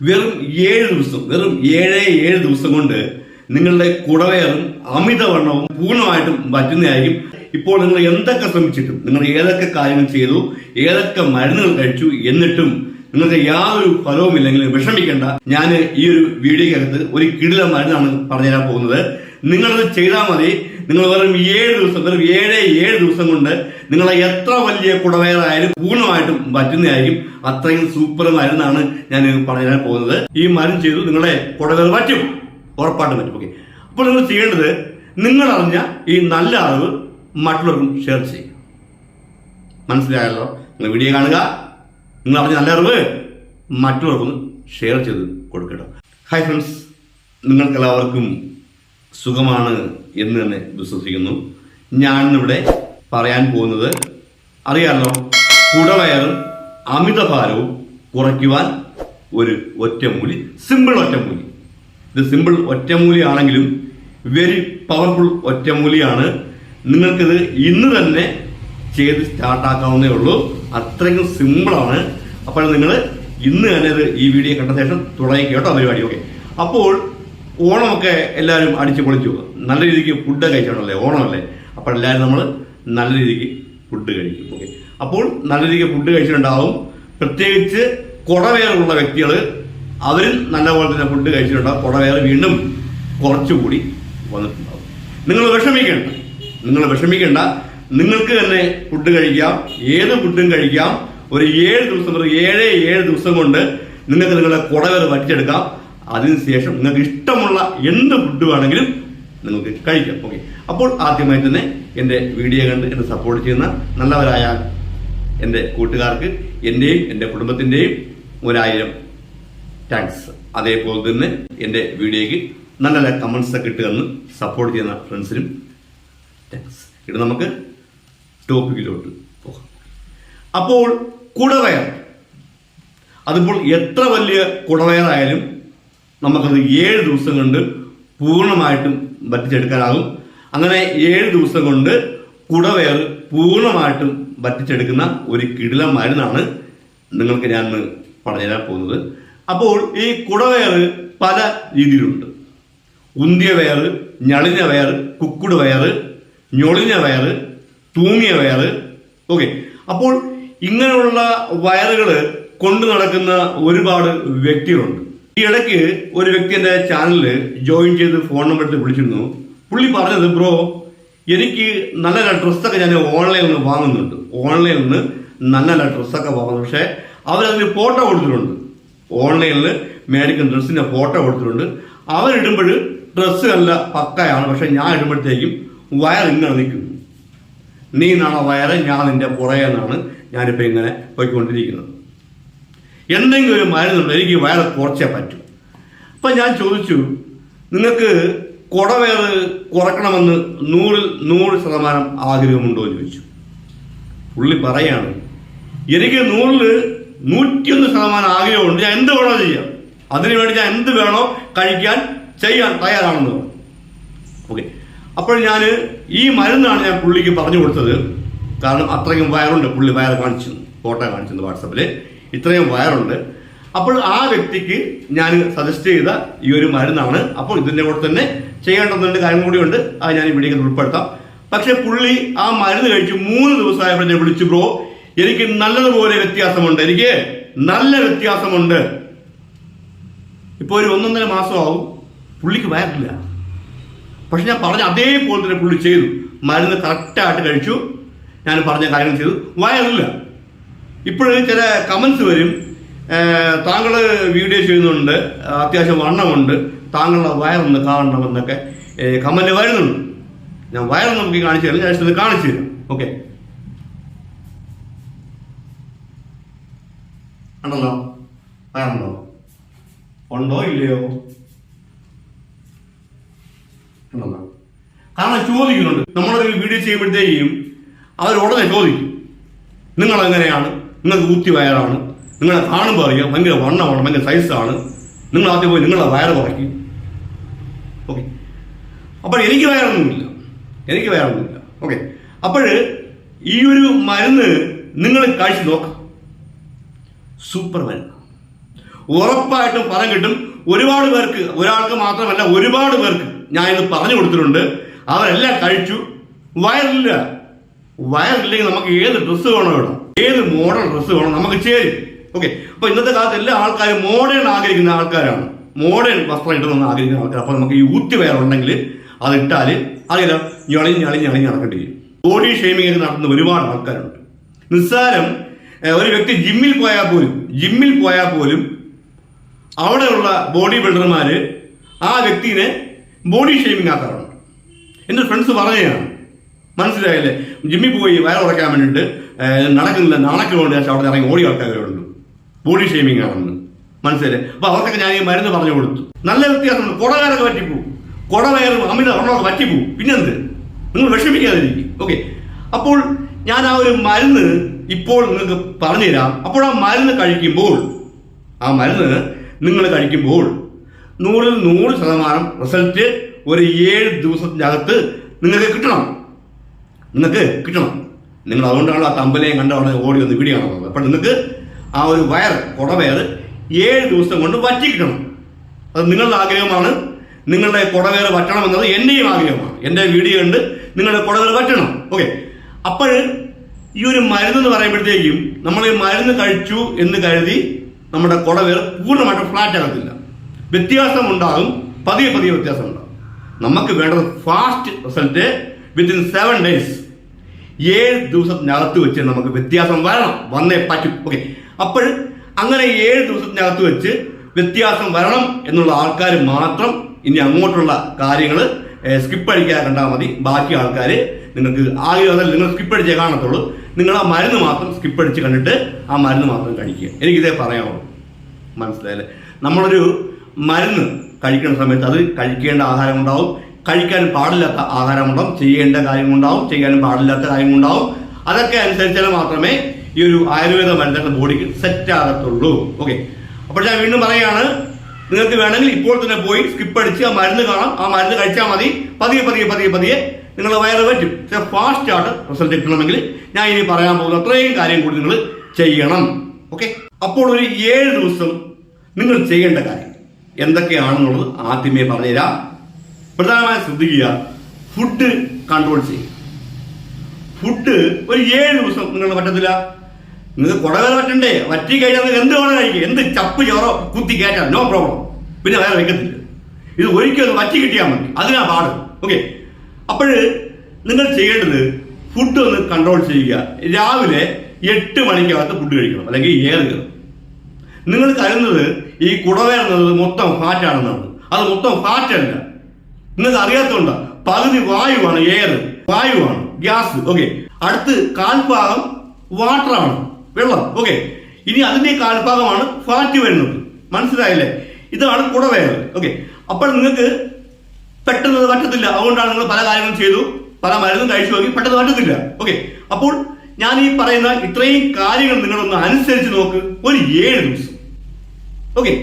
വെറും ഏഴ് ദിവസം വെറും ഏഴേ ഏഴ് ദിവസം കൊണ്ട് നിങ്ങളുടെ കുടവയറും അമിതവണ്ണവും പൂർണമായിട്ടും പറ്റുന്നതായിരിക്കും ഇപ്പോൾ നിങ്ങൾ എന്തൊക്കെ ശ്രമിച്ചിട്ടും നിങ്ങൾ ഏതൊക്കെ കാര്യങ്ങൾ ചെയ്തു ഏതൊക്കെ മരുന്നുകൾ കഴിച്ചു എന്നിട്ടും നിങ്ങൾക്ക് യാതൊരു ഫലവുമില്ലെങ്കിൽ വിഷമിക്കേണ്ട. ഞാൻ ഈ ഒരു വീഡിയോക്കകത്ത് ഒരു കിടില മരുന്നാണ് പറഞ്ഞുതരാൻ പോകുന്നത്. നിങ്ങളത് ചെയ്താൽ മതി. നിങ്ങൾ വെറും ഏഴ് ദിവസം വെറും ഏഴ് ഏഴ് ദിവസം കൊണ്ട് നിങ്ങളെ എത്ര വലിയ കുടവയറായാലും പൂർണമായിട്ടും പറ്റുന്നതായിരിക്കും. അത്രയും സൂപ്പർ മരുന്നാണ് ഞാൻ പറയാൻ പോകുന്നത്. ഈ മരുന്ന് ചെയ്തു നിങ്ങളെ കുടവയർ പറ്റും. ഉറപ്പായിട്ടും പറ്റും. ഓക്കെ അപ്പോൾ നിങ്ങൾ ചെയ്യേണ്ടത് നിങ്ങൾ അറിഞ്ഞ ഈ നല്ല അറിവ് മറ്റുള്ളവർക്കും ഷെയർ ചെയ്യുക. മനസ്സിലായല്ലോ? നിങ്ങൾ വീഡിയോ കാണുക. നിങ്ങൾ അറിഞ്ഞ നല്ല അറിവ് മറ്റുള്ളവർക്കും ഷെയർ ചെയ്ത് കൊടുക്കട്ടോ ഹായ് ഫ്രണ്ട്സ് നിങ്ങൾക്കെല്ലാവർക്കും സുഖമാണ് എന്ന് തന്നെ വിശ്വസിക്കുന്നു. ഞാനിവിടെ പറയാൻ പോകുന്നത് അറിയാമല്ലോ കുടവയറും അമിതഭാരവും കുറയ്ക്കുവാൻ ഒരു ഒറ്റമൂലി സിമ്പിൾ ഒറ്റമൂലി. ഇത് സിമ്പിൾ ഒറ്റമൂലി ആണെങ്കിലും വെരി പവർഫുൾ ഒറ്റമൂലിയാണ്. നിങ്ങൾക്കിത് ഇന്ന് തന്നെ ചെയ്ത് സ്റ്റാർട്ടാക്കാവുന്നേ ഉള്ളൂ. അത്രയ്ക്കും സിമ്പിളാണ് അപ്പോൾ നിങ്ങൾ ഇന്ന് തന്നെ ഇത് ഈ വീഡിയോ കണ്ട ശേഷം തുടങ്ങിക്കുക കേട്ടോ പരിപാടി. ഓക്കെ അപ്പോൾ ഓണമൊക്കെ എല്ലാവരും അടിച്ചു പൊളിച്ചു നല്ല രീതിക്ക് ഫുഡ് കഴിച്ചാണല്ലേ ഓണമല്ലേ? അപ്പോൾ എല്ലാവരും നമ്മൾ നല്ല രീതിക്ക് ഫുഡ് കഴിക്കും. ഓക്കെ അപ്പോൾ നല്ല രീതിക്ക് ഫുഡ് കഴിച്ചിട്ടുണ്ടാവും. പ്രത്യേകിച്ച് കുടവേറുള്ള വ്യക്തികൾ അവരും നല്ലപോലെ തന്നെ ഫുഡ് കഴിച്ചിട്ടുണ്ടാവും. കുടവേറ് വീണ്ടും കുറച്ചുകൂടി വന്നിട്ടുണ്ടാവും. നിങ്ങൾ വിഷമിക്കേണ്ട. നിങ്ങൾ വിഷമിക്കേണ്ട. നിങ്ങൾക്ക് തന്നെ ഫുഡ് കഴിക്കാം. ഏത് ഫുഡും കഴിക്കാം. ഒരു ഏഴ് ദിവസം ഒരു ഏഴ് ഏഴ് ദിവസം കൊണ്ട് നിങ്ങൾക്ക് നിങ്ങളുടെ കുടവേറ് വറ്റിച്ചെടുക്കാം. അതിനുശേഷം നിങ്ങൾക്ക് ഇഷ്ടമുള്ള എന്ത് ഫുഡ് വേണമെങ്കിലും നിങ്ങൾക്ക് കഴിക്കാം. ഓക്കെ അപ്പോൾ ആദ്യമായി തന്നെ എന്റെ വീഡിയോ കണ്ട് എന്നെ സപ്പോർട്ട് ചെയ്യുന്ന നല്ലവരായ എന്റെ കൂട്ടുകാർക്ക് എന്റെയും എന്റെ കുടുംബത്തിന്റെയും ഒരായിരം താങ്ക്സ് അതേപോലെ തന്നെ എന്റെ വീഡിയോയ്ക്ക് നല്ല നല്ല കമൻസ് ഒക്കെ ഇട്ട് തന്ന് സപ്പോർട്ട് ചെയ്യുന്ന ഫ്രണ്ട്സിനും താങ്ക്സ് ഇത് നമുക്ക് ടോപ്പിക്കിലോട്ട് പോകാം. അപ്പോൾ കുടവയർ. അതിപ്പോൾ എത്ര വലിയ കുടവയറായാലും നമുക്കത് ഏഴ് ദിവസം കൊണ്ട് പൂർണമായിട്ടും വറ്റിച്ചെടുക്കാനാകും അങ്ങനെ ഏഴ് ദിവസം കൊണ്ട് കുടവയർ പൂർണമായിട്ടും വറ്റിച്ചെടുക്കുന്ന ഒരു കിടില മരുന്നാണ് നിങ്ങൾക്ക് ഞാൻ പറഞ്ഞുതരാൻ പോകുന്നത്. അപ്പോൾ ഈ കുടവയർ പല രീതിയിലുണ്ട്. ഉന്തിയ വയർ ഞളിഞ്ഞ വയർ കുക്കുട് വയർ ഞൊളിഞ്ഞ വയർ തൂങ്ങിയ വയർ ഓക്കെ. അപ്പോൾ ഇങ്ങനെയുള്ള വയറുകൾ കൊണ്ടു നടക്കുന്ന ഒരുപാട് വ്യക്തികളുണ്ട്. ഈ ഇടയ്ക്ക് ഒരു വ്യക്തി എന്റെ ചാനലിൽ ജോയിൻ ചെയ്ത് ഫോൺ നമ്പർ എടുത്ത് വിളിച്ചിരുന്നു. പുള്ളി പറഞ്ഞത് ബ്രോ എനിക്ക് നല്ല നല്ല ഡ്രസ്സൊക്കെ ഞാൻ ഓൺലൈനിൽ നിന്ന് വാങ്ങുന്നുണ്ട്. ഓൺലൈനിൽ നിന്ന് നല്ല നല്ല ഡ്രസ്സൊക്കെ വാങ്ങുന്നു പക്ഷേ അവരതിന് ഫോട്ടോ കൊടുത്തിട്ടുണ്ട്. ഓൺലൈനിൽ മേടിക്കുന്ന ഡ്രസ്സിന്റെ ഫോട്ടോ കൊടുത്തിട്ടുണ്ട്. അവരിടുമ്പോൾ ഡ്രസ്സ് നല്ല പക്കയാണ്. പക്ഷെ ഞാൻ ഇടുമ്പോഴത്തേക്കും വയർ ഇങ്ങനെ നിൽക്കുന്നു. നീ നാളെ വയറ് ഞാൻ നിന്റെ പുറകെ എന്നാണ് ഞാനിപ്പോൾ ഇങ്ങനെ പോയിക്കൊണ്ടിരിക്കുന്നത്. എന്തെങ്കിലും ഒരു മരുന്നുണ്ട് എനിക്ക് വയറ് കുറച്ചേ പറ്റൂ. അപ്പം ഞാൻ ചോദിച്ചു നിങ്ങൾക്ക് കുടവേറ് കുറക്കണമെന്ന് നൂറിൽ നൂറ് ശതമാനം ആഗ്രഹമുണ്ടോ? എന്ന് ചോദിച്ചു. പുള്ളി പറയാണ് എനിക്ക് നൂറിൽ നൂറ്റിയൊന്ന് ശതമാനം ആഗ്രഹമുണ്ട്. ഞാൻ എന്ത് വേണോ ചെയ്യാം. അതിനുവേണ്ടി ഞാൻ എന്ത് വേണോ കഴിക്കാൻ ചെയ്യാൻ തയ്യാറാണെന്ന് ഓക്കെ. അപ്പോൾ ഞാൻ ഈ മരുന്നാണ് ഞാൻ പുള്ളിക്ക് പറഞ്ഞു കൊടുത്തത്. കാരണം അത്രയും വയറുണ്ട്. പുള്ളി വയർ കാണിച്ചു ഫോട്ടോ കാണിച്ചു വാട്സപ്പിൽ ഇത്രയും വയറുണ്ട്. അപ്പോൾ ആ വ്യക്തിക്ക് ഞാൻ സജസ്റ്റ് ചെയ്ത ഈ ഒരു മരുന്നാണ്. അപ്പോൾ ഇതിന്റെ കൂടെ തന്നെ ചെയ്യേണ്ടതുണ്ട് കാര്യം കൂടിയുണ്ട്. അത് ഞാൻ ഇവിടെ ഉൾപ്പെടുത്താം. പക്ഷെ പുള്ളി ആ മരുന്ന് കഴിച്ച് മൂന്ന് ദിവസമായപ്പോൾ എന്നെ വിളിച്ചു ബ്രോ എനിക്ക് നല്ലതുപോലെ വ്യത്യാസമുണ്ട്. എനിക്ക് നല്ല വ്യത്യാസമുണ്ട്. ഇപ്പോൾ ഒരു ഒന്നൊന്നര മാസമാവും പുള്ളിക്ക് വയറില്ല. പക്ഷെ ഞാൻ പറഞ്ഞ അതേപോലെ തന്നെ പുള്ളി ചെയ്തു. മരുന്ന് കറക്റ്റായിട്ട് കഴിച്ചു. ഞാൻ പറഞ്ഞ കാര്യം ചെയ്തു. വയറില്ല. ഇപ്പോഴും ചില കമൻസ് വരും. താങ്കൾ വീഡിയോ ചെയ്യുന്നുണ്ട്. അത്യാവശ്യം വണ്ണമുണ്ട്. താങ്കളുടെ വയറൊന്ന് കാണണമെന്നൊക്കെ കമന്റ് വരുന്നുണ്ട്. ഞാൻ വയറ് നമുക്ക് കാണിച്ചു തരാം. ഞാൻ ഇത് കാണിച്ചു തരാം. ഓക്കെ. ഉണ്ടല്ലോ? വയറുണ്ടോ? ഉണ്ടോ? ഇല്ലയോ? ഉണ്ടല്ലോ. കാരണം ചോദിക്കുന്നുണ്ട്. നമ്മളൊരു വീഡിയോ ചെയ്യുമ്പോഴത്തേക്കും അവർ ഉടനെ ചോദിക്കും. നിങ്ങൾ എങ്ങനെയാണ് നിങ്ങൾക്ക് ഊത്തി വയറാണ്. നിങ്ങളെ കാണുമ്പോൾ അറിയാം. ഭയങ്കര വണ്ണമാണ് ഭയങ്കര സൈസാണ് നിങ്ങൾ ആദ്യം പോയി നിങ്ങളെ വയറ് കുറയ്ക്കും. ഓക്കെ അപ്പോൾ എനിക്ക് വയറൊന്നുമില്ല. എനിക്ക് വയറൊന്നുമില്ല. ഓക്കെ അപ്പോൾ ഈ ഒരു മരുന്ന് നിങ്ങൾ കഴിച്ച് നോക്കാം. സൂപ്പർ മരുന്ന്. ഉറപ്പായിട്ടും പണം കിട്ടും. ഒരുപാട് പേർക്ക് ഒരാൾക്ക് മാത്രമല്ല ഒരുപാട് പേർക്ക് ഞാൻ ഇത് പറഞ്ഞു കൊടുത്തിട്ടുണ്ട്. അവരെല്ലാം കഴിച്ചു. വയറില്ല. വയറില്ലെങ്കിൽ നമുക്ക് ഏത് ഡ്രസ്സ് വേണോ ഇടാം ഏത് മോഡേൺ ഡ്രസ്സ് വേണം നമുക്ക് ചേരും. ഓക്കെ അപ്പൊ ഇന്നത്തെ കാലത്ത് എല്ലാ ആൾക്കാരും മോഡേൺ ആഗ്രഹിക്കുന്ന ആൾക്കാരാണ്. മോഡേൺ വസ്ത്രം ഇടണമെന്ന് ആഗ്രഹിക്കുന്ന ആൾക്കാർ അപ്പൊ നമുക്ക് ഈ ഊത്തി വയറുണ്ടെങ്കിൽ അത് ഇട്ടാൽ അറിയാലോ ഞളിഞ്ഞ് ഞളിഞ്ഞ് ഞളിഞ്ഞ് നടക്കേണ്ടി ബോഡി ഷെയ്മിംഗ് ഒക്കെ നടത്തുന്ന ഒരുപാട് ആൾക്കാരുണ്ട്. നിസ്സാരം ഒരു വ്യക്തി ജിമ്മിൽ പോയാൽ പോലും ജിമ്മിൽ പോയാൽ പോലും അവിടെയുള്ള ബോഡി ബിൽഡർമാര് ആ വ്യക്തിനെ ബോഡി ഷേമിംഗ് ആക്കാറുണ്ട്. എന്റെ ഫ്രണ്ട്സ് പറഞ്ഞതാണ് മനസ്സിലായില്ലേ? ജിമ്മിൽ പോയി വയർ ഉറക്കാൻ വേണ്ടിയിട്ട് നടക്കുന്നില്ല. നാണക്കുകൊണ്ട് ശേഷം അവിടെ ഇറങ്ങി ഓടി ആൾക്കാരുണ്ട്. ബോഡി ഷേമിംഗ് ആണെന്ന്. മനസ്സിലായില്ലേ? അപ്പൊ അവർക്കൊക്കെ ഞാൻ ഈ മരുന്ന് പറഞ്ഞു കൊടുത്തു. നല്ല വ്യത്യാസമുണ്ട്. കുടകാരൊക്കെ പറ്റിപ്പോവും. കുടവയറും അമിത വർണമൊക്കെ പറ്റിപ്പോവും. പിന്നെന്ത്? നിങ്ങൾ വിഷമിക്കാതിരിക്കും. ഓക്കെ അപ്പോൾ ഞാൻ ആ ഒരു മരുന്ന് ഇപ്പോൾ നിങ്ങൾക്ക് പറഞ്ഞുതരാം. അപ്പോൾ ആ മരുന്ന് കഴിക്കുമ്പോൾ ആ മരുന്ന് നിങ്ങൾ കഴിക്കുമ്പോൾ നൂറിൽ നൂറ് ശതമാനം റിസൾട്ട് ഒരു ഏഴ് ദിവസത്തിനകത്ത് നിങ്ങൾക്ക് കിട്ടണം. നിങ്ങൾക്ക് കിട്ടണം. നിങ്ങൾ അതുകൊണ്ടാണ് ആ തമ്പലയും കണ്ട അവിടെ ഓടി വന്ന് വീഡിയോ കാണുന്നത് അപ്പം നിങ്ങൾക്ക് ആ ഒരു വയർ കുടവയർ ഏഴ് ദിവസം കൊണ്ട് വറ്റി കിട്ടണം. അത് നിങ്ങളുടെ ആഗ്രഹമാണ്. നിങ്ങളുടെ കുടവേർ വറ്റണം എന്നത് എന്റെയും ആഗ്രഹമാണ്. എന്റെ വീഡിയോ കണ്ട് നിങ്ങളുടെ കുടവേർ വറ്റണം. ഓക്കെ. അപ്പോൾ ഈ ഒരു മരുന്ന് എന്ന് പറയുമ്പോഴത്തേക്കും നമ്മൾ ഈ മരുന്ന് കഴിച്ചു എന്ന് കരുതി നമ്മുടെ കുടവേർ പൂർണമായിട്ടും ഫ്ലാറ്റ് ആകത്തില്ല. വ്യത്യാസം ഉണ്ടാകും. പതിയെ പതിയെ വ്യത്യാസം ഉണ്ടാകും. നമുക്ക് വേണ്ടത് fast result within seven days ഏഴ് ദിവസത്തിനകത്ത് വെച്ച് നമുക്ക് വ്യത്യാസം വരണം. വന്നേ പറ്റും. ഓക്കെ അപ്പോൾ അങ്ങനെ ഏഴ് ദിവസത്തിനകത്ത് വെച്ച് വ്യത്യാസം വരണം എന്നുള്ള ആൾക്കാർ മാത്രം ഇനി അങ്ങോട്ടുള്ള കാര്യങ്ങൾ സ്കിപ്പ് അടിക്കാതെ കണ്ടാൽ മതി. ബാക്കി ആൾക്കാർ നിങ്ങൾക്ക് ആകെ നിങ്ങൾ സ്കിപ്പ് അടിച്ചേ കാണത്തുള്ളൂ. നിങ്ങൾ ആ മരുന്ന് മാത്രം സ്കിപ്പ് അടിച്ച് കണ്ടിട്ട് ആ മരുന്ന് മാത്രം കഴിക്കുക. എനിക്കിതേ പറയാമുള്ളൂ മനസ്സിലായല്ലേ? നമ്മളൊരു മരുന്ന് കഴിക്കുന്ന സമയത്ത് അത് കഴിക്കേണ്ട ആഹാരം ഉണ്ടാവും. കഴിക്കാൻ പാടില്ലാത്ത ആഹാരം ഉണ്ടാവും ചെയ്യേണ്ട കാര്യമുണ്ടാവും ചെയ്യാൻ പാടില്ലാത്ത കാര്യമുണ്ടാവും. അതൊക്കെ അനുസരിച്ചാൽ മാത്രമേ ഈ ഒരു ആയുർവേദ മരുന്നുകൾ ബോഡിക്ക് സെറ്റ് ആകത്തുള്ളൂ. ഓക്കെ അപ്പോൾ ഞാൻ വീണ്ടും പറയാണ് നിങ്ങൾക്ക് വേണമെങ്കിൽ ഇപ്പോൾ തന്നെ പോയി സ്കിപ്പ് അടിച്ച് ആ മരുന്ന് കാണാം. ആ മരുന്ന് കഴിച്ചാൽ മതി. പതിയെ പതിയെ പതിയെ പതിയെ നിങ്ങൾ വയറ് പറ്റും. പക്ഷേ ഫാസ്റ്റ് ആയിട്ട് റിസൾട്ട് കിട്ടണമെങ്കിൽ ഞാൻ ഇനി പറയാൻ പോകുന്ന അത്രയും കാര്യം കൂടി നിങ്ങൾ ചെയ്യണം. ഓക്കെ അപ്പോൾ ഒരു ഏഴ് ദിവസം നിങ്ങൾ ചെയ്യേണ്ട കാര്യം. എന്തൊക്കെയാണെന്നുള്ളത് ആദ്യമേ പറഞ്ഞുതരാം. പ്രധാനമായും ശ്രദ്ധിക്കുക. ഫുഡ് കൺട്രോൾ ചെയ്യുക. ഫുഡ് ഒരു ഏഴ് ദിവസം നിങ്ങൾ പറ്റത്തില്ല. നിങ്ങൾ കുടവേല പറ്റണ്ടേ? വറ്റി കഴിഞ്ഞാൽ നിങ്ങൾ എന്ത് വേണം കഴിക്കുക എന്ത് ചപ്പ് ചോറോ കുത്തി കയറ്റാം നോ പ്രോബ്ലം പിന്നെ വേറെ വെക്കത്തില്ല ഇത് ഒരിക്കലും വറ്റി കിട്ടിയാൽ മതി. അതിനാ പാട്. ഓക്കെ അപ്പോൾ നിങ്ങൾ ചെയ്യേണ്ടത് ഫുഡ് ഒന്ന് കൺട്രോൾ ചെയ്യുക. രാവിലെ എട്ട് മണിക്കകത്ത് ഫുഡ് കഴിക്കണം. അല്ലെങ്കിൽ ഏറ് കയറും. നിങ്ങൾ കരുതുന്നത് ഈ കുടവേറുന്നത് മൊത്തം ഫാറ്റ് ആണെന്നാണ്. അത് മൊത്തം ഫാറ്റ് അല്ല. നിങ്ങൾക്ക് അറിയാത്തതുകൊണ്ട് പകുതി വായുവാണ് എയർ വായുവാണ് ഗ്യാസ് ഓക്കെ അടുത്ത് കാൽഭാഗം വാട്ടറാണ് വെള്ളം. ഓക്കെ ഇനി അതിന്റെ കാൽഭാഗമാണ് ഫാറ്റ് വരുന്നത്. മനസ്സിലായില്ലേ? ഇതാണ് കുടവേറ് ഓക്കെ അപ്പോൾ നിങ്ങൾക്ക് പെട്ടെന്ന് പറ്റത്തില്ല. അതുകൊണ്ടാണ് നിങ്ങൾ പല കാര്യങ്ങളും ചെയ്തു. പല മരുന്നും കഴിച്ചു നോക്കി പെട്ടെന്ന് പറ്റത്തില്ല. ഓക്കെ അപ്പോൾ ഞാൻ ഈ പറയുന്ന ഇത്രയും കാര്യങ്ങൾ നിങ്ങളൊന്ന് അനുസരിച്ച് നോക്ക്. ഒരു ഏഴ് ദിവസം. ഓക്കെ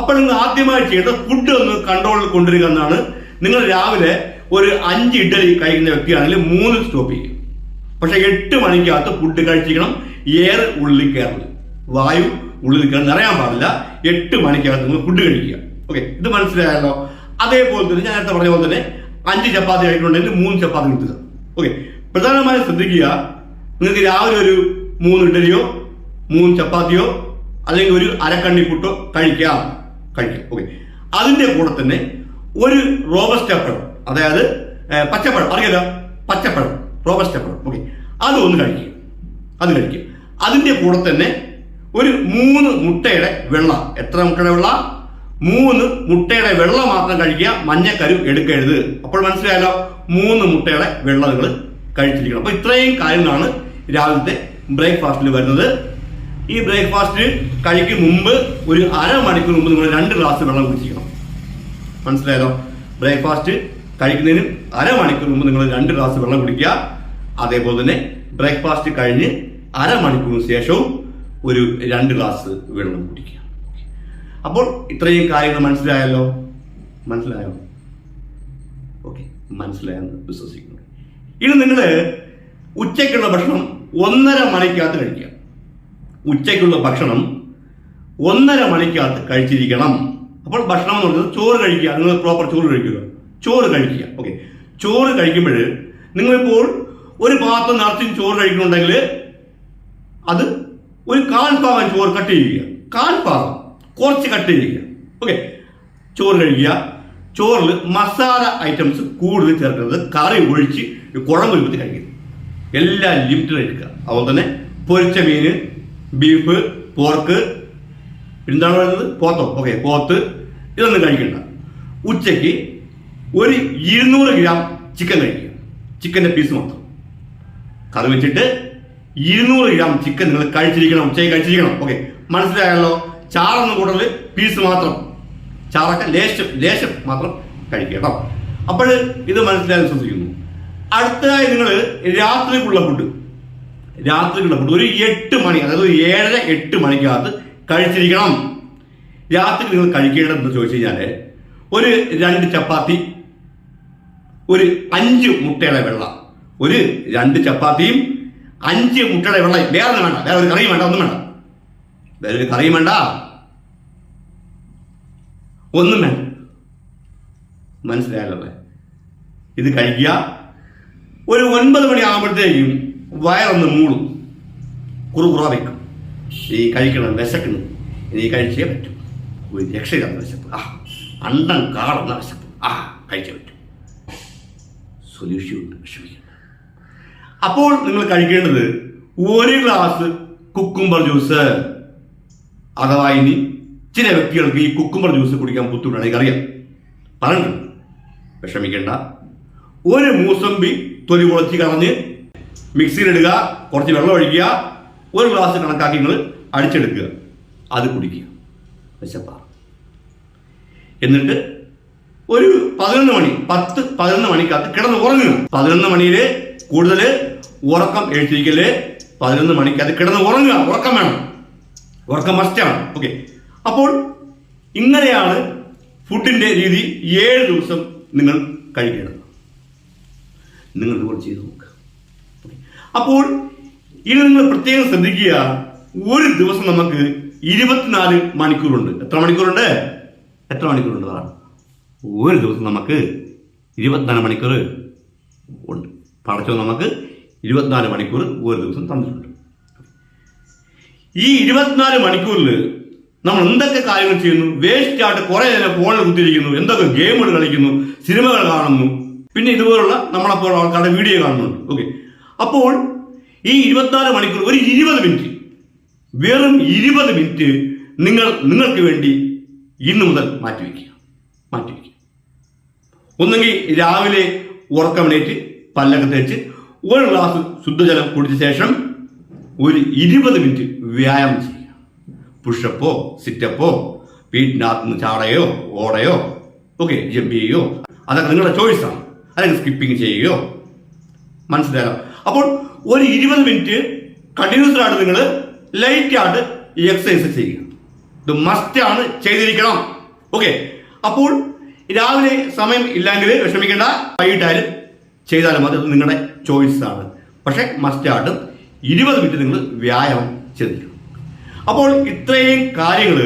അപ്പോൾ നിങ്ങൾ ആദ്യമായി ചെയ്യേണ്ട ഫുഡ് ഒന്ന് കൺട്രോളിൽ കൊണ്ടുവരിക എന്നാണ് നിങ്ങൾ രാവിലെ ഒരു അഞ്ച് ഇഡ്ഡലി കഴിക്കുന്ന വ്യക്തിയാണെങ്കിൽ മൂന്ന് സ്റ്റോപ്പ് ചെയ്യും. പക്ഷെ എട്ട് മണിക്കകത്ത് ഫുഡ് കഴിച്ചിരിക്കണം. എയർ ഉള്ളിൽ കയറുന്നത് വായു ഉള്ളിൽ കയറി നിറയാൻ പാടില്ല. എട്ട് മണിക്കകത്ത് നിങ്ങൾ ഫുഡ് കഴിക്കുക. ഓക്കെ ഇത് മനസ്സിലായല്ലോ? അതേപോലെ തന്നെ ഞാൻ നേരത്തെ പറഞ്ഞ പോലെ തന്നെ അഞ്ച് ചപ്പാത്തി കഴിക്കണമെങ്കിൽ മൂന്ന് ചപ്പാത്തി കിട്ടുക. ഓക്കെ പ്രധാനമായും ശ്രദ്ധിക്കുക. നിങ്ങൾക്ക് രാവിലെ ഒരു മൂന്ന് ഇഡലിയോ മൂന്ന് ചപ്പാത്തിയോ അല്ലെങ്കിൽ ഒരു അരക്കണ്ണി പുട്ടോ കഴിക്കാം. കഴിക്കാം. ഓക്കെ അതിന്റെ കൂടെ തന്നെ ഒരു റോബസ്റ്റ് പഴം അതായത് പച്ചപ്പഴം. അറിയാലോ? പച്ചപ്പഴം. റോബസ്റ്റ് പഴം ഓക്കെ. അതൊന്ന് കഴിക്കുക അത് കഴിക്കുക അതിന്റെ കൂടെ തന്നെ ഒരു മൂന്ന് മുട്ടയുടെ വെള്ള. എത്ര മുട്ടയുടെ വെള്ള? മൂന്ന് മുട്ടയുടെ വെള്ള മാത്രം കഴിക്കുക. മഞ്ഞക്കരു എടുക്കരുത്. അപ്പോൾ മനസ്സിലായല്ലോ? മൂന്ന് മുട്ടയുടെ വെള്ള നിങ്ങൾ കഴിച്ചിരിക്കണം. അപ്പോൾ ഇത്രയും കാര്യങ്ങളാണ് രാവിലത്തെ ബ്രേക്ക്ഫാസ്റ്റിൽ വരുന്നത്. ഈ ബ്രേക്ക്ഫാസ്റ്റ് കഴിക്കും മുമ്പ് ഒരു അരമണിക്കൂർ മുമ്പ് നിങ്ങൾ രണ്ട് ഗ്ലാസ് വെള്ളം കുടിച്ചിരിക്കണം. മനസ്സിലായല്ലോ ബ്രേക്ക്ഫാസ്റ്റ് കഴിക്കുന്നതിന് അരമണിക്കൂർ മുമ്പ് നിങ്ങൾ രണ്ട് ഗ്ലാസ് വെള്ളം കുടിക്കുക. അതേപോലെ തന്നെ ബ്രേക്ക്ഫാസ്റ്റ് കഴിഞ്ഞ് അരമണിക്കൂറിന് ശേഷവും ഒരു രണ്ട് ഗ്ലാസ് വെള്ളം കുടിക്കുക. അപ്പോൾ ഇത്രയും കാര്യങ്ങൾ മനസ്സിലായല്ലോ? മനസ്സിലായോ? ഓക്കെ മനസ്സിലായെന്ന് വിശ്വസിക്കുന്നു. ഇനി നിങ്ങൾ ഉച്ചയ്ക്കുള്ള ഭക്ഷണം ഒന്നര മണിക്കകത്ത് കഴിക്കുക. ഉച്ചയ്ക്കുള്ള ഭക്ഷണം ഒന്നര മണിക്കകത്ത് കഴിച്ചിരിക്കണം. അപ്പോൾ ഭക്ഷണം എന്ന് പറയുന്നത് ചോറ് കഴിക്കുക. നിങ്ങൾ പ്രോപ്പർ ചോറ് കഴിക്കുക. ചോറ് കഴിക്കുക. ഓക്കെ ചോറ് കഴിക്കുമ്പോൾ നിങ്ങളിപ്പോൾ ഒരു പാത്രം നിറച്ചും ചോറ് കഴിക്കുന്നുണ്ടെങ്കിൽ അത് ഒരു കാൽ ഭാഗം ചോറ് കട്ട് ചെയ്യുക. കാൽ ഭാഗം കുറച്ച് കട്ട് ചെയ്യുക. ഓക്കെ ചോറ് കഴിക്കുക. ചോറിൽ മസാല ഐറ്റംസ് കൂടുതൽ ചേർക്കുന്നത് കറി ഒഴിച്ച് കുഴമ്പ് രൂപത്തിൽ കഴിക്കുക. എല്ലാം ലിമിറ്റഡ് എടുക്കുക. അതുപോലെ തന്നെ പൊരിച്ച മീൻ ബീഫ് പോർക്ക് എന്താണ് പറയുന്നത്? പോത്തോ. ഓക്കെ പോത്ത് ഇതൊന്നും കഴിക്കണ്ട. ഉച്ചയ്ക്ക് ഒരു ഇരുന്നൂറ് ഗ്രാം ചിക്കൻ കഴിക്കുക. ചിക്കന്റെ പീസ് മാത്രം. കറി വെച്ചിട്ട് ഇരുന്നൂറ് ഗ്രാം ചിക്കൻ നിങ്ങൾ കഴിച്ചിരിക്കണം ഉച്ചയ്ക്ക് കഴിച്ചിരിക്കണം. ഓക്കെ മനസ്സിലായല്ലോ? ചാറൊന്നും കൂടുതൽ പീസ് മാത്രം. ചാറൊക്കെ ലേശം ലേശം മാത്രം കഴിക്കണം. അപ്പോൾ ഇത് മനസ്സിലായി ശ്രദ്ധിക്കുന്നു. അടുത്തതായി നിങ്ങൾ രാത്രിക്കുള്ള ഫുഡ് രാത്രിക്കുള്ള ഫുഡ് ഒരു എട്ട് മണി അതായത് ഒരു ഏഴര എട്ട് മണിക്കകത്ത് കഴിച്ചിരിക്കണം. രാത്രി നിങ്ങൾ കഴിക്കേണ്ടതെന്ന് ചോദിച്ചു കഴിഞ്ഞാൽ ഒരു രണ്ട് ചപ്പാത്തി ഒരു അഞ്ച് മുട്ടയുടെ വെള്ളം. ഒരു രണ്ട് ചപ്പാത്തിയും അഞ്ച് മുട്ടയുടെ വെള്ളം. വേറെ ഒന്നും വേണ്ട വേറെ ഒരു കറിയും വേണ്ട ഒന്നും വേണ്ട. വേറെ ഒരു കറിയും വേണ്ട. ഒന്നും വേണ്ട. മനസ്സിലായല്ലോ ഇത് കഴിക്കുക. ഒരു ഒൻപത് മണി ആകുമ്പോഴത്തേക്കും വയറൊന്ന് മൂളും. കുറുകുറ വയ്ക്കും ഈ കഴിക്കണം വിശക്കണം ഇനി കഴിച്ചേ പറ്റും. ഒരു രക്ഷയില്ലാത്ത വിശപ്പ് ആ അണ്ടം കാടുന്ന വിശപ്പ് ആ കഴിക്കാൻ പറ്റും. സൊല്യൂഷൻ ഉണ്ട് അപ്പോൾ നിങ്ങൾ കഴിക്കേണ്ടത് ഒരു ഗ്ലാസ് കുക്കുംബർ ജ്യൂസ് അഥവാ ഇനി ചില വ്യക്തികൾക്ക് ഈ കുക്കുംബർ ജ്യൂസ് കുടിക്കാൻ ബുദ്ധിമുട്ടാണ് എനിക്കറിയാം പറഞ്ഞു വിഷമിക്കേണ്ട. ഒരു മൂസമ്പി തൊലി കുളച്ച് കളഞ്ഞ് മിക്സിയിലിടുക കുറച്ച് വെള്ളം ഒഴിക്കുക ഒരു ഗ്ലാസ് കണക്കാക്കി നിങ്ങൾ അടിച്ചെടുക്കുക. അത് കുടിക്കുക. വിശപ്പാ എന്നിട്ട് ഒരു പതിനൊന്ന് മണി പത്ത് പതിനൊന്ന് മണിക്കകത്ത് കിടന്ന് ഉറങ്ങുക പതിനൊന്ന് മണിയിലെ കൂടുതൽ ഉറക്കം എഴുത്തിരിക്കൽ പതിനൊന്ന് മണിക്കകത്ത് കിടന്ന് ഉറങ്ങുക. ഉറക്കം വേണം. ഉറക്കം മസ്റ്റാണ് ഓക്കെ അപ്പോൾ ഇങ്ങനെയാണ് ഫുഡിന്റെ രീതി ഏഴ് ദിവസം നിങ്ങൾ കഴിക്കേണ്ടത്. നിങ്ങൾ ഇതുപോലെ ചെയ്ത് നോക്കുക. അപ്പോൾ ഇത് നിങ്ങൾ പ്രത്യേകം ശ്രദ്ധിക്കുക. ഒരു ദിവസം നമുക്ക് ഇരുപത്തിനാല് മണിക്കൂറുണ്ട്. എത്ര മണിക്കൂറുണ്ട്? എത്ര മണിക്കൂർ ഉണ്ടതാണ് ഒരു ദിവസം നമുക്ക് ഇരുപത്തിനാല് മണിക്കൂർ ഉണ്ട്. പടച്ചോ നമുക്ക് ഇരുപത്തിനാല് മണിക്കൂർ ഒരു ദിവസം തന്നിട്ടുണ്ട്. ഈ ഇരുപത്തിനാല് മണിക്കൂറിൽ നമ്മൾ എന്തൊക്കെ കാര്യങ്ങൾ ചെയ്യുന്നു? വേസ്റ്റ് ആയിട്ട് കുറേ നേരം ഫോണിൽ കുത്തിയിരിക്കുന്നു. എന്തൊക്കെ ഗെയിമുകൾ കളിക്കുന്നു? സിനിമകൾ കാണുന്നു. പിന്നെ ഇതുപോലുള്ള നമ്മളപ്പോൾ ആൾക്കാരുടെ വീഡിയോ കാണുന്നുണ്ട്. ഓക്കെ അപ്പോൾ ഈ ഇരുപത്തിനാല് മണിക്കൂർ ഒരു ഇരുപത് മിനിറ്റ് വെറും ഇരുപത് മിനിറ്റ് നിങ്ങൾ നിങ്ങൾക്ക് വേണ്ടി ഇന്നു മുതൽ മാറ്റിവെക്കുക മാറ്റിവെക്കുക ഒന്നെങ്കിൽ രാവിലെ ഉറക്കമിണേറ്റ് പല്ലൊക്കെ തേച്ച് ഒരു ഗ്ലാസ് ശുദ്ധജലം കുടിച്ച ശേഷം ഒരു ഇരുപത് മിനിറ്റ് വ്യായാമം ചെയ്യുക. പുഷപ്പോ സിറ്റപ്പോ വീട്ടിനകത്ത് നിന്ന് ചാടയോ ഓടയോ ഓക്കെ ജമ്പ് ചെയ്യുകയോ അതൊക്കെ നിങ്ങളുടെ ചോയ്സാണ് അല്ലെങ്കിൽ സ്കിപ്പിംഗ് ചെയ്യുകയോ. മനസ്സിലായോ? അപ്പോൾ ഒരു ഇരുപത് മിനിറ്റ് കണ്ടിന്യൂസ് ആയിട്ട് നിങ്ങൾ ലൈറ്റ് ആയിട്ട് എക്സസൈസ് ചെയ്യുക. ഇത് മസ്റ്റ് ആണ് ചെയ്തിരിക്കണം. ഓക്കെ അപ്പോൾ രാവിലെ സമയം ഇല്ലെങ്കിൽ വിഷമിക്കേണ്ട. വൈകിട്ടായാലും ചെയ്താലും മതി. അത് നിങ്ങളുടെ ചോയ്സ് ആണ്. പക്ഷെ മസ്റ്റ് ആയിട്ട് ഇരുപത് മിനിറ്റ് നിങ്ങൾ വ്യായാമം ചെയ്തിരിക്കണം. അപ്പോൾ ഇത്രയും കാര്യങ്ങൾ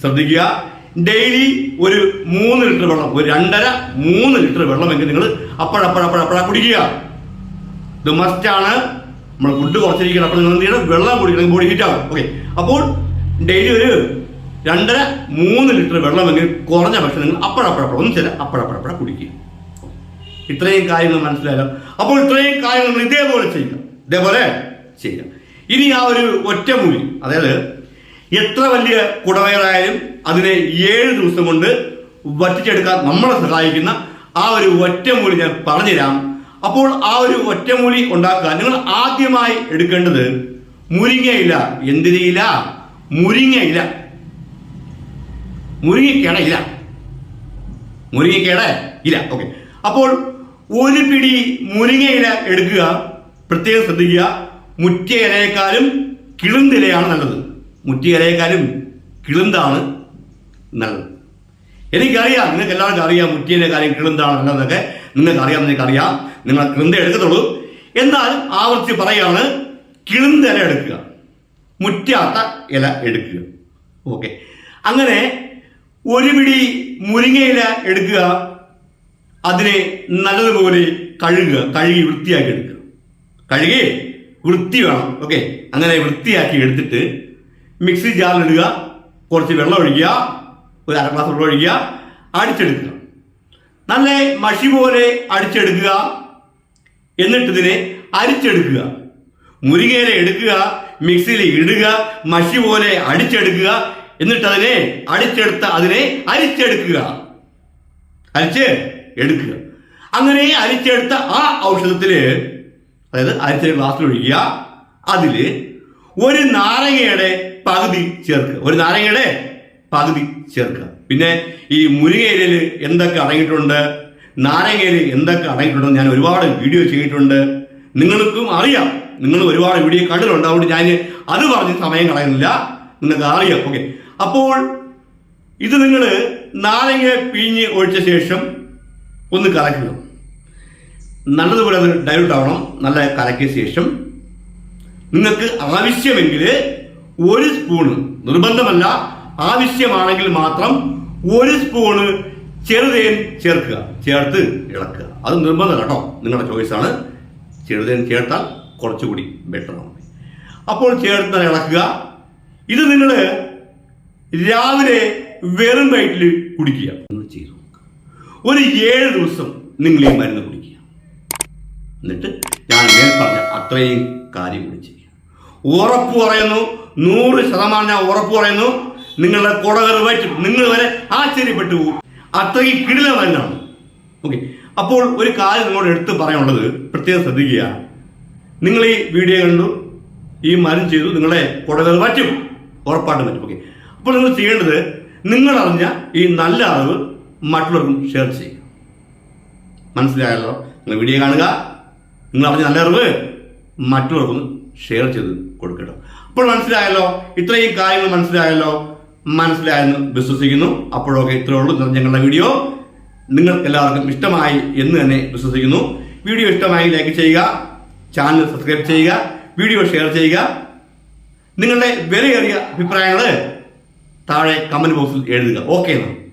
ശ്രദ്ധിക്കുക. ഡെയിലി ഒരു മൂന്ന് ലിറ്റർ വെള്ളം ഒരു രണ്ടര മൂന്ന് ലിറ്റർ വെള്ളമെങ്കിൽ നിങ്ങൾ അപ്പോഴപ്പോഴപ്പോഴപ്പോഴാ കുടിക്കുക. ഇത് മസ്റ്റ് ആണ്. നമ്മൾ ഫുഡ് കുറച്ചിരിക്കണം. അപ്പോൾ നിങ്ങൾ എന്ത് ചെയ്യണം? വെള്ളം കുടിക്കണം. ബോഡി ഹീറ്റ് ആവും. ഓക്കെ അപ്പോൾ ഡെയിലി ഒരു രണ്ടര മൂന്ന് ലിറ്റർ വെള്ളമെങ്കിലും കുറഞ്ഞ പക്ഷേ നിങ്ങൾ അപ്പോഴപ്പോഴപ്പോഴും ഒന്ന് ചില അപ്പോഴപ്പോഴപ്പോഴ കുടിക്കുക. ഇത്രയും കാര്യങ്ങൾ മനസ്സിലായാലും അപ്പോൾ ഇത്രയും കാര്യങ്ങൾ നിങ്ങൾ ഇതേപോലെ ചെയ്യുക. ഇതേപോലെ ചെയ്യുക. ഇനി ആ ഒരു ഒറ്റമൂലി അതായത് എത്ര വലിയ കുടവയറായാലും അതിനെ ഏഴ് ദിവസം കൊണ്ട് വറ്റിച്ചെടുക്കാൻ നമ്മളെ സഹായിക്കുന്ന ആ ഒരു ഒറ്റമൂലി ഞാൻ പറഞ്ഞുതരാം. അപ്പോൾ ആ ഒരു ഒറ്റമൂലി ഉണ്ടാക്കാൻ നിങ്ങൾ ആദ്യമായി എടുക്കേണ്ടത് മുരിങ്ങയില. എന്തിനയില? മുരിങ്ങയില. മുരിങ്ങയ്ക്കയുടെ ഇല്ല. മുരിങ്ങയ്ക്കട ഇല്ല. ഓക്കെ അപ്പോൾ ഒരു പിടി മുരിങ്ങയില എടുക്കുക. പ്രത്യേകം ശ്രദ്ധിക്കുക. മുറ്റ ഇലയേക്കാളും കിളുന്തിലയാണ് നല്ലത്. മുറ്റ ഇലയേക്കാളും കിളുന്താണ് നല്ലത്. എനിക്കറിയാം. നിങ്ങൾക്ക് എല്ലാവർക്കും അറിയാം മുറ്റിയിലെ കാര്യം കിളുന്താണ് നല്ലതെന്നൊക്കെ. നിങ്ങൾക്ക് അറിയാം എനിക്കറിയാം നിങ്ങൾ കിളുന്ത എടുക്കത്തുള്ളൂ. എന്നാൽ ആവർത്തി പറയാണ് കിളുന്തില എടുക്കുക. മുറ്റാത്ത ഇല എടുക്കുക. ഓക്കെ അങ്ങനെ ഒരു പിടി മുരിങ്ങയില എടുക്കുക. അതിനെ നല്ലതുപോലെ കഴുകുക. കഴുകി വൃത്തിയാക്കി എടുക്കുക. കഴുകി വൃത്തി വേണം. ഓക്കെ. അങ്ങനെ വൃത്തിയാക്കി എടുത്തിട്ട് മിക്സി ജാറിലിടുക കുറച്ച് വെള്ളം ഒഴിക്കുക. ഒരു അര ഗ്ലാസ് വെള്ളം ഒഴിക്കുക. അടിച്ചെടുക്കുക. നല്ല മഷി പോലെ അടിച്ചെടുക്കുക. എന്നിട്ടിതിനെ അരിച്ചെടുക്കുക. മുരിങ്ങയില എടുക്കുക. മിക്സിയിൽ ഇടുക. മഷി പോലെ അടിച്ചെടുക്കുക. എന്നിട്ട് അതിനെ അടിച്ചെടുത്ത അതിനെ അരിച്ചെടുക്കുക. അരിച്ച് എടുക്കുക. അങ്ങനെ അരിച്ചെടുത്ത ആ ഔഷധത്തിൽ അതായത് അരിച്ച ഗ്ലാസ്സിൽ ഒഴിക്കുക. അതിൽ ഒരു നാരങ്ങയുടെ പകുതി ചേർക്കുക. ഒരു നാരങ്ങയുടെ പകുതി ചേർക്കുക. പിന്നെ ഈ മുരിങ്ങയിലയിൽ എന്തൊക്കെ അടങ്ങിയിട്ടുണ്ട്? നാരങ്ങയിൽ എന്തൊക്കെ അടങ്ങിയിട്ടുണ്ടെന്ന് ഞാൻ ഒരുപാട് വീഡിയോ ചെയ്തിട്ടുണ്ട്. നിങ്ങൾക്കും അറിയാം. നിങ്ങൾ ഒരുപാട് വീഡിയോ കണ്ടിട്ടുണ്ട്. അതുകൊണ്ട് ഞാൻ അത് പറഞ്ഞ് സമയം കളയുന്നില്ല. നിങ്ങൾക്ക് അറിയാം. ഓക്കെ അപ്പോൾ ഇത് നിങ്ങൾ നാരങ്ങ പിഴിഞ്ഞ് ഒഴിച്ച ശേഷം ഒന്ന് കലക്കുക. നല്ലതുപോലെ അത് ഡൈലൂട്ട് ആവണം. നല്ല കലക്കിയ ശേഷം നിങ്ങൾക്ക് ആവശ്യമെങ്കിൽ ഒരു സ്പൂണ് നിർബന്ധമല്ല. ആവശ്യമാണെങ്കിൽ മാത്രം ഒരു സ്പൂണ് ചെറുതേൻ ചേർക്കുക. ചേർത്ത് ഇളക്കുക. അത് നിർബന്ധമല്ല കേട്ടോ. നിങ്ങളുടെ ചോയ്സാണ് ചെറുതേൻ ചേർത്താൽ കുറച്ചുകൂടി ബെറ്ററാണ് അപ്പോൾ ചേർത്ത് ഇളക്കുക. ഇത് നിങ്ങൾ രാവിലെ വെറും വയറ്റിൽ കുടിക്കുക. നിങ്ങൾ ചെയ്തു ഒരു ഏഴ് ദിവസം നിങ്ങൾ ഈ മരുന്ന് കുടിക്കുക. എന്നിട്ട് ഞാൻ മേൽ പറഞ്ഞ അത്രയും കാര്യം കൂടി ചെയ്യുക. ഉറപ്പ് പറയുന്നു. നൂറ് ശതമാനം ഞാൻ ഉറപ്പ് പറയുന്നു. നിങ്ങളുടെ കുടകൾ വയറ്റും നിങ്ങൾ വരെ ആശ്ചര്യപ്പെട്ടു പോകും. അത്രയും കിടില മരുന്നാണ്. ഓക്കെ. അപ്പോൾ ഒരു കാര്യം നിങ്ങളോട് എടുത്ത് പറയാനുള്ളത് പ്രത്യേകം ശ്രദ്ധിക്കുക. നിങ്ങൾ ഈ വീഡിയോ കണ്ടു ഈ മരുന്ന് ചെയ്തു നിങ്ങളെ കുടകൾ വറ്റും ഉറപ്പായിട്ടും പറ്റും. ഓക്കെ. അപ്പോൾ നിങ്ങൾ ചെയ്യേണ്ടത് നിങ്ങൾ അറിഞ്ഞ ഈ നല്ല അറിവ് മറ്റുള്ളവർക്കും ഷെയർ ചെയ്യുക. മനസ്സിലായല്ലോ? നിങ്ങൾ വീഡിയോ കാണുക. നിങ്ങൾ അറിഞ്ഞ നല്ല അറിവ് മറ്റുള്ളവർക്കും ഷെയർ ചെയ്ത് കൊടുക്കട്ടോ. അപ്പോൾ മനസ്സിലായല്ലോ? ഇത്രയും കാര്യങ്ങൾ മനസ്സിലായല്ലോ? മനസ്സിലായെന്ന് വിശ്വസിക്കുന്നു. അപ്പോഴൊക്കെ ഇത്രയേ ഉള്ളൂ. ഞങ്ങളുടെ വീഡിയോ നിങ്ങൾ എല്ലാവർക്കും ഇഷ്ടമായി എന്ന് തന്നെ വിശ്വസിക്കുന്നു. വീഡിയോ ഇഷ്ടമായി ലൈക്ക് ചെയ്യുക. ചാനൽ സബ്സ്ക്രൈബ് ചെയ്യുക. വീഡിയോ ഷെയർ ചെയ്യുക. നിങ്ങളുടെ വിലയേറിയ അഭിപ്രായങ്ങൾ താഴെ കമന്റ് ബോക്സിൽ എഴുതുക. ഓക്കെ എന്നാ?